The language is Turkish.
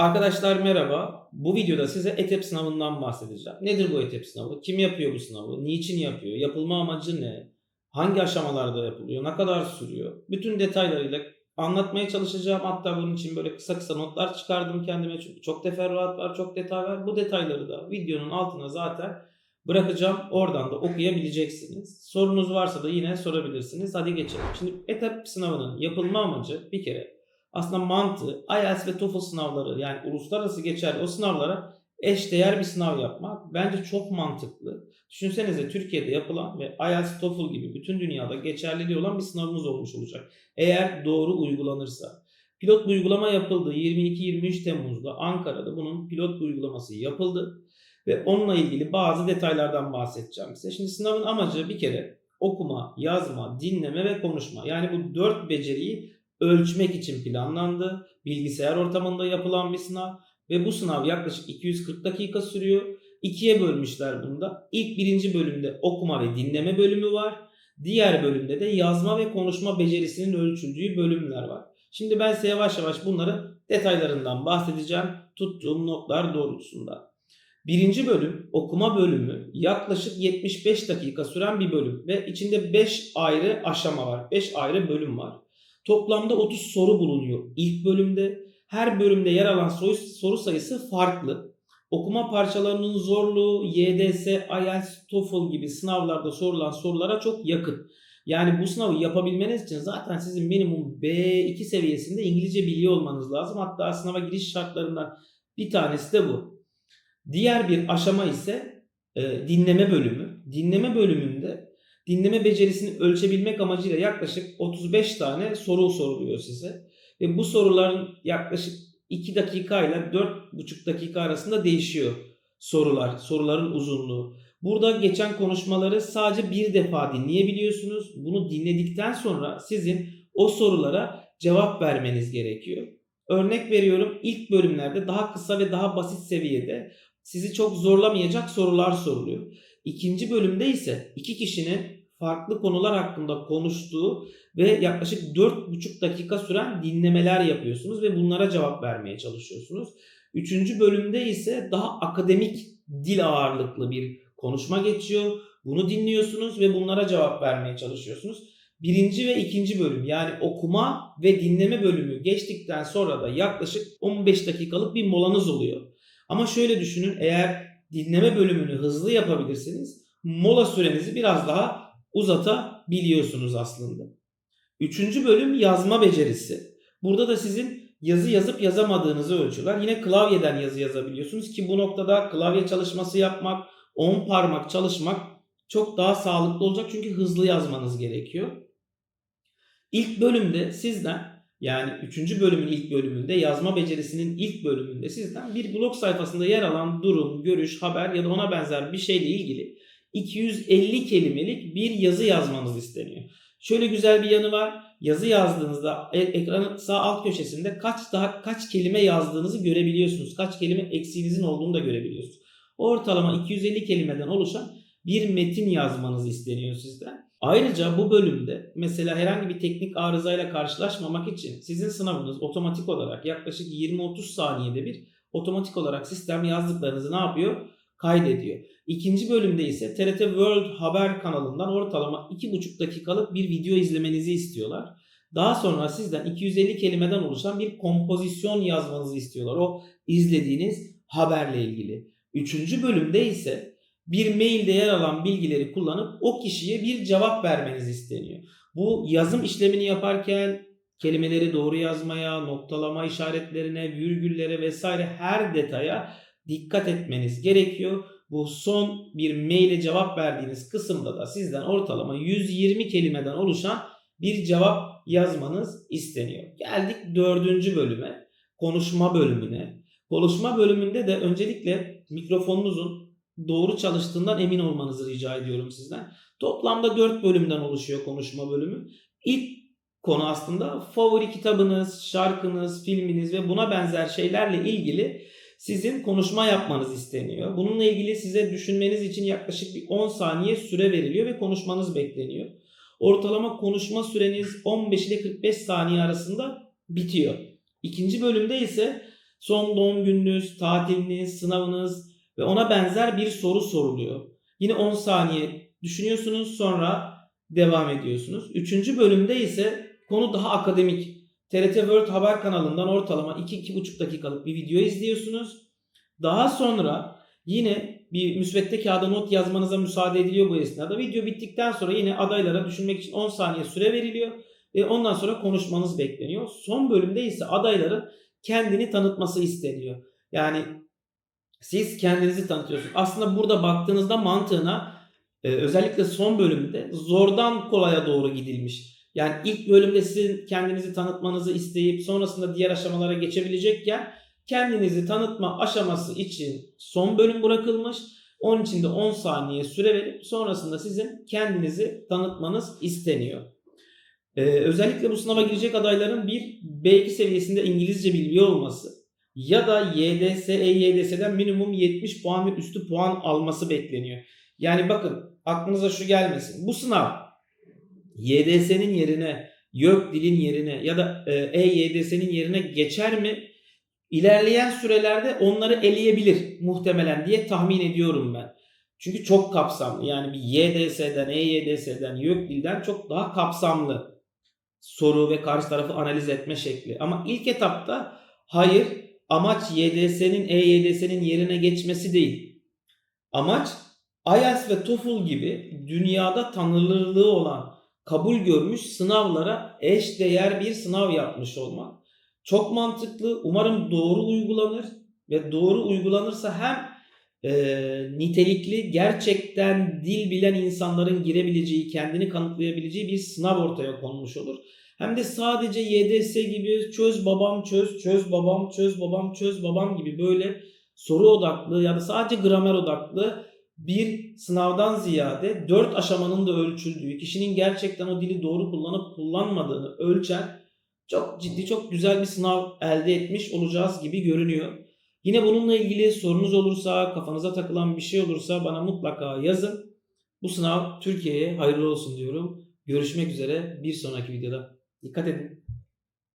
Arkadaşlar merhaba. Bu videoda size ETEP sınavından bahsedeceğim. Nedir bu ETEP sınavı? Kim yapıyor bu sınavı? Niçin yapıyor? Yapılma amacı ne? Hangi aşamalarda yapılıyor? Ne kadar sürüyor? Bütün detaylarıyla anlatmaya çalışacağım. Hatta bunun için böyle kısa kısa notlar çıkardım kendime. Çünkü çok teferruat var, çok detay var. Bu detayları da videonun altına zaten bırakacağım. Oradan da okuyabileceksiniz. Sorunuz varsa da yine sorabilirsiniz. Hadi geçelim. Şimdi ETEP sınavının yapılma amacı bir kere aslında mantığı IELTS ve TOEFL sınavları yani uluslararası geçerli o sınavlara eşdeğer bir sınav yapmak bence çok mantıklı. Düşünsenize Türkiye'de yapılan ve IELTS, TOEFL gibi bütün dünyada geçerliliği olan bir sınavımız olmuş olacak. Eğer doğru uygulanırsa. Pilot uygulama yapıldı. 22-23 Temmuz'da Ankara'da bunun pilot uygulaması yapıldı. Ve onunla ilgili bazı detaylardan bahsedeceğim size. Şimdi sınavın amacı bir kere okuma, yazma, dinleme ve konuşma. Yani bu dört beceriyi ölçmek için planlandı. Bilgisayar ortamında yapılan bir sınav ve bu sınav yaklaşık 240 dakika sürüyor. İkiye bölmüşler bunda. İlk birinci bölümde okuma ve dinleme bölümü var. Diğer bölümde de yazma ve konuşma becerisinin ölçüldüğü bölümler var. Şimdi ben size yavaş yavaş bunların detaylarından bahsedeceğim tuttuğum notlar doğrultusunda. Birinci bölüm okuma bölümü yaklaşık 75 dakika süren bir bölüm ve içinde 5 ayrı aşama var. 5 ayrı bölüm var. Toplamda 30 soru bulunuyor ilk bölümde. Her bölümde yer alan soru, soru sayısı farklı. Okuma parçalarının zorluğu YDS, IELTS, TOEFL gibi sınavlarda sorulan sorulara çok yakın. Yani bu sınavı yapabilmeniz için zaten sizin minimum B2 seviyesinde İngilizce biliyor olmanız lazım. Hatta sınava giriş şartlarından bir tanesi de bu. Diğer bir aşama ise e, dinleme bölümü. Dinleme bölümünde dinleme becerisini ölçebilmek amacıyla yaklaşık 35 tane soru soruluyor size. Ve bu soruların yaklaşık 2 dakika ile 4,5 dakika arasında değişiyor sorular, soruların uzunluğu. Burada geçen konuşmaları sadece bir defa dinleyebiliyorsunuz. Bunu dinledikten sonra sizin o sorulara cevap vermeniz gerekiyor. Örnek veriyorum ilk bölümlerde daha kısa ve daha basit seviyede sizi çok zorlamayacak sorular soruluyor. İkinci bölümde ise iki kişinin farklı konular hakkında konuştuğu ve yaklaşık 4,5 dakika süren dinlemeler yapıyorsunuz ve bunlara cevap vermeye çalışıyorsunuz. Üçüncü bölümde ise daha akademik dil ağırlıklı bir konuşma geçiyor. Bunu dinliyorsunuz ve bunlara cevap vermeye çalışıyorsunuz. Birinci ve ikinci bölüm yani okuma ve dinleme bölümü geçtikten sonra da yaklaşık 15 dakikalık bir molanız oluyor. Ama şöyle düşünün eğer dinleme bölümünü hızlı yapabilirsiniz mola sürenizi biraz daha uzatabiliyorsunuz aslında. Üçüncü bölüm yazma becerisi. Burada da sizin yazı yazıp yazamadığınızı ölçüyorlar. Yine klavyeden yazı yazabiliyorsunuz ki bu noktada klavye çalışması yapmak, 10 parmak çalışmak çok daha sağlıklı olacak çünkü hızlı yazmanız gerekiyor. İlk bölümde sizden yani 3. bölümün ilk bölümünde yazma becerisinin ilk bölümünde sizden bir blog sayfasında yer alan durum, görüş, haber ya da ona benzer bir şeyle ilgili 250 kelimelik bir yazı yazmanız isteniyor. Şöyle güzel bir yanı var. Yazı yazdığınızda e- ekranın sağ alt köşesinde kaç daha kaç kelime yazdığınızı görebiliyorsunuz. Kaç kelime eksiğinizin olduğunu da görebiliyorsunuz. Ortalama 250 kelimeden oluşan bir metin yazmanız isteniyor sizden. Ayrıca bu bölümde mesela herhangi bir teknik arızayla karşılaşmamak için sizin sınavınız otomatik olarak yaklaşık 20-30 saniyede bir otomatik olarak sistem yazdıklarınızı ne yapıyor? Kaydediyor. İkinci bölümde ise TRT World Haber kanalından ortalama 2,5 dakikalık bir video izlemenizi istiyorlar. Daha sonra sizden 250 kelimeden oluşan bir kompozisyon yazmanızı istiyorlar. O izlediğiniz haberle ilgili. Üçüncü bölümde ise bir mailde yer alan bilgileri kullanıp o kişiye bir cevap vermeniz isteniyor. Bu yazım işlemini yaparken kelimeleri doğru yazmaya, noktalama işaretlerine, virgüllere vesaire her detaya dikkat etmeniz gerekiyor. Bu son bir maile cevap verdiğiniz kısımda da sizden ortalama 120 kelimeden oluşan bir cevap yazmanız isteniyor. Geldik dördüncü bölüme, konuşma bölümüne. Konuşma bölümünde de öncelikle mikrofonunuzun doğru çalıştığından emin olmanızı rica ediyorum sizden. Toplamda 4 bölümden oluşuyor konuşma bölümü. İlk konu aslında favori kitabınız, şarkınız, filminiz ve buna benzer şeylerle ilgili sizin konuşma yapmanız isteniyor. Bununla ilgili size düşünmeniz için yaklaşık bir 10 saniye süre veriliyor ve konuşmanız bekleniyor. Ortalama konuşma süreniz 15 ile 45 saniye arasında bitiyor. İkinci bölümde ise Son doğum gününüz, tatiliniz, sınavınız ve ona benzer bir soru soruluyor. Yine 10 saniye düşünüyorsunuz sonra devam ediyorsunuz. Üçüncü bölümde ise konu daha akademik. TRT World Haber kanalından ortalama 2-2,5 dakikalık bir video izliyorsunuz. Daha sonra yine bir müsvedde kağıda not yazmanıza müsaade ediliyor bu esnada. Video bittikten sonra yine adaylara düşünmek için 10 saniye süre veriliyor. Ve ondan sonra konuşmanız bekleniyor. Son bölümde ise adayların kendini tanıtması isteniyor. Yani siz kendinizi tanıtıyorsunuz. Aslında burada baktığınızda mantığına e, özellikle son bölümde zordan kolaya doğru gidilmiş. Yani ilk bölümde sizin kendinizi tanıtmanızı isteyip sonrasında diğer aşamalara geçebilecekken kendinizi tanıtma aşaması için son bölüm bırakılmış. Onun için de 10 saniye süre verip sonrasında sizin kendinizi tanıtmanız isteniyor. Ee, özellikle bu sınava girecek adayların bir B2 seviyesinde İngilizce bilgi olması ya da YDS, EYDS'den minimum 70 puan ve üstü puan alması bekleniyor. Yani bakın aklınıza şu gelmesin. Bu sınav YDS'nin yerine, YÖK dilin yerine ya da e, EYDS'nin yerine geçer mi? İlerleyen sürelerde onları eleyebilir muhtemelen diye tahmin ediyorum ben. Çünkü çok kapsamlı. Yani bir YDS'den, EYDS'den, YÖK dilden çok daha kapsamlı soru ve karşı tarafı analiz etme şekli. Ama ilk etapta hayır amaç YDS'nin EYDS'nin yerine geçmesi değil. Amaç IELTS ve TOEFL gibi dünyada tanınırlığı olan kabul görmüş sınavlara eş değer bir sınav yapmış olmak. Çok mantıklı. Umarım doğru uygulanır ve doğru uygulanırsa hem e, nitelikli gerçekten dil bilen insanların girebileceği, kendini kanıtlayabileceği bir sınav ortaya konmuş olur. Hem de sadece YDS gibi çöz babam çöz, çöz babam çöz babam çöz babam gibi böyle soru odaklı ya da sadece gramer odaklı bir sınavdan ziyade dört aşamanın da ölçüldüğü, kişinin gerçekten o dili doğru kullanıp kullanmadığını ölçen çok ciddi, çok güzel bir sınav elde etmiş olacağız gibi görünüyor. Yine bununla ilgili sorunuz olursa, kafanıza takılan bir şey olursa bana mutlaka yazın. Bu sınav Türkiye'ye hayırlı olsun diyorum. Görüşmek üzere bir sonraki videoda. Dikkat edin.